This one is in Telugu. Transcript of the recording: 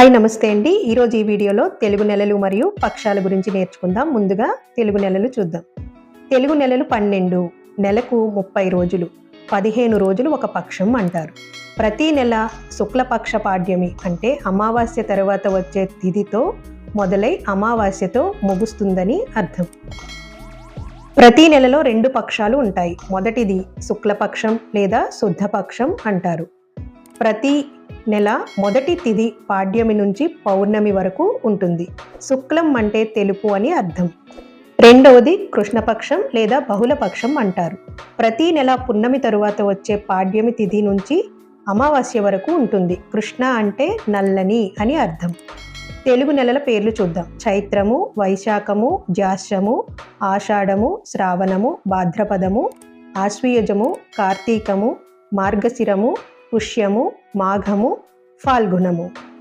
హాయ్ నమస్తే అండి. ఈరోజు ఈ వీడియోలో తెలుగు నెలలు మరియు పక్షాల గురించి నేర్చుకుందాం. ముందుగా తెలుగు నెలలు చూద్దాం. తెలుగు నెలలు పన్నెండు నెలకు ముప్పై రోజులు పదిహేను రోజులు ఒక పక్షం అంటారు. ప్రతి నెల శుక్లపక్ష పాడ్యమి అంటే అమావాస్య తర్వాత వచ్చే తిథితో మొదలై అమావాస్యతో ముగుస్తుందని అర్థం. ప్రతి నెలలో రెండు పక్షాలు ఉంటాయి. మొదటిది శుక్లపక్షం లేదా శుద్ధపక్షం అంటారు. ప్రతి నెల మొదటి తిథి పాడ్యమి నుంచి పౌర్ణమి వరకు ఉంటుంది. శుక్లం అంటే తెలుపు అని అర్థం. రెండవది కృష్ణపక్షం లేదా బహుళపక్షం అంటారు. ప్రతి నెల పున్నమి తరువాత వచ్చే పాడ్యమి తిథి నుంచి అమావాస్య వరకు ఉంటుంది. కృష్ణ అంటే నల్లని అని అర్థం. తెలుగు నెలల పేర్లు చూద్దాం. చైత్రము వైశాఖము జాస్యము ఆషాఢము శ్రావణము భాద్రపదము ఆశ్వీయజము కార్తీకము మార్గశిరము పుష్యము మాఘము ఫాల్గుణము.